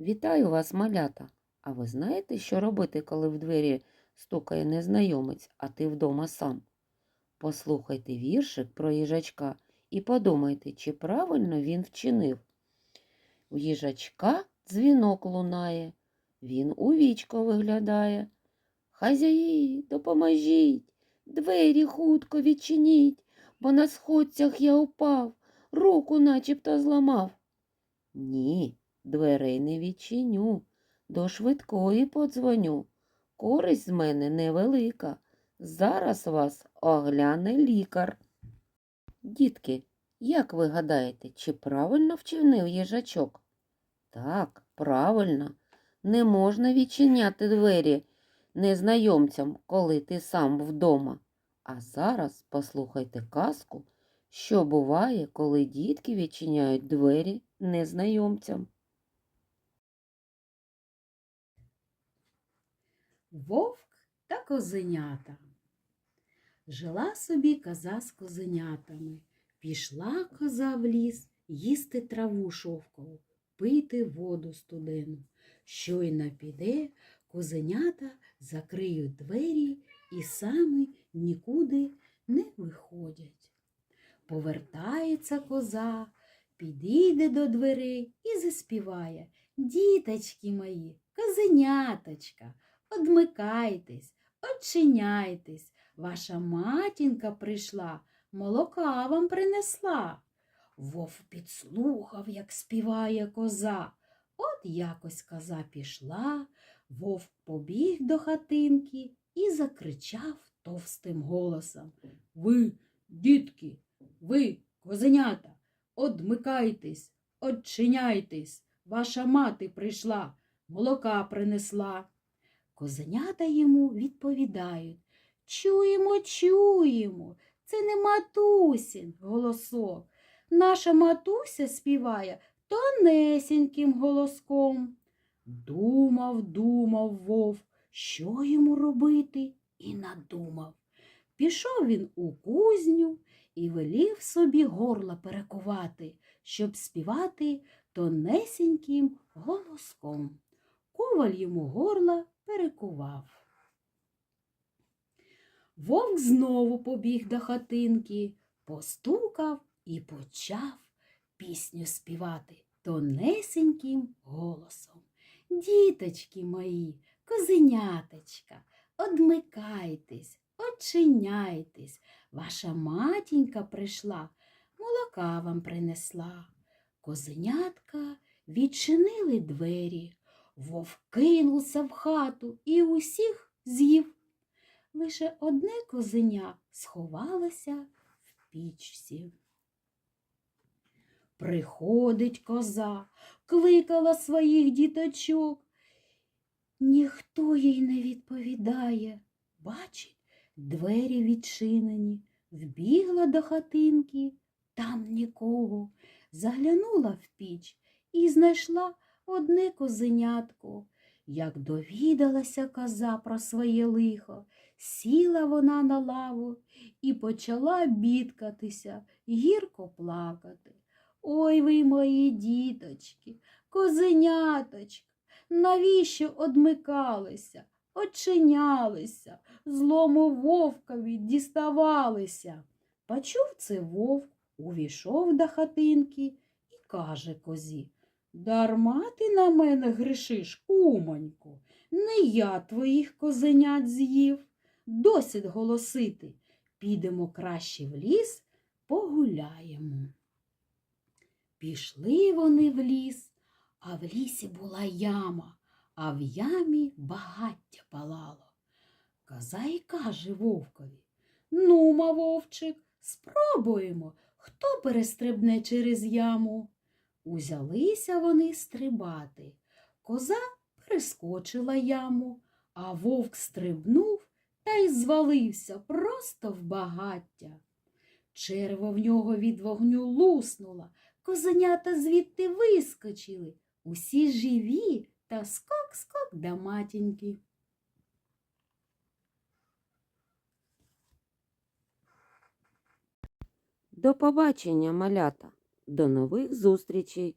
Вітаю вас, малята! А ви знаєте, що робити, коли в двері стукає незнайомець, а ти вдома сам? Послухайте віршик про їжачка і подумайте, чи правильно він вчинив. У їжачка дзвінок лунає, він у вічко виглядає. Хазяї, допоможіть, двері хутко відчиніть, бо на сходцях я упав, руку начебто зламав. Ні, дверей не відчиню, до швидкої подзвоню. Користь з мене невелика. Зараз вас огляне лікар. Дітки, як ви гадаєте, чи правильно вчинив їжачок? Так, правильно. Не можна відчиняти двері незнайомцям, коли ти сам вдома. А зараз послухайте казку, що буває, коли дітки відчиняють двері незнайомцям. Вовк та козенята. Жила собі коза з козенятами. Пішла коза в ліс їсти траву шовкову, пити воду студену. Щойно піде, козенята закриють двері і самі нікуди не виходять. Повертається коза, підійде до дверей і заспіває. Діточки мої, козеняточка, одмикайтесь, очиняйтесь, ваша матінка прийшла, молока вам принесла. Вов підслухав, як співає коза. От якось коза пішла, вовк побіг до хатинки і закричав товстим голосом. Ви, дітки, ви, козенята, одмикайтесь, одчиняйтесь, ваша мати прийшла, молока принесла. Козенята йому відповідають Чуємо, чуємо, це не матусін голосок. Наша матуся співає тонесеньким голоском. Думав, думав вовк, що йому робити, і надумав. Пішов він у кузню і велів собі горла перекувати, щоб співати тонесеньким голоском. Коваль йому горла перекував. Вовк знову побіг до хатинки, постукав і почав пісню співати тонесеньким голосом. Діточки мої, козеняточка, одмикайтесь, очиняйтесь, ваша матінька прийшла, молока вам принесла. Козенятка відчинили двері, вовк кинувся в хату і усіх з'їв. Лише одне козеня сховалося в пічці. Приходить коза, кликала своїх діточок. Ніхто їй не відповідає. Бачить, двері відчинені, вбігла до хатинки, там нікого. Заглянула в піч і знайшла одне козенятко. Як довідалася коза про своє лихо, сіла вона на лаву і почала бідкатися, гірко плакати. Ой ви мої діточки, козеняточка, навіщо одмикалися, очинялися, злому вовкові діставалися. Почув це вовк, увійшов до хатинки і каже козі Дарма ти на мене грішиш, кумонько, не я твоїх козенят з'їв. Досить голосити. Підемо краще в ліс, погуляємо. Пішли вони в ліс, а в лісі була яма, а в ямі багаття палало. Коза й каже вовкові Нума, вовчик, спробуємо, хто перестрибне через яму. Узялися вони стрибати. Коза перескочила яму, а вовк стрибнув та й звалився просто в багаття. Черва в нього від вогню луснула, козенята звідти вискочили, усі живі та скок-скок до матіньки. До побачення, малята! До нових зустрічей!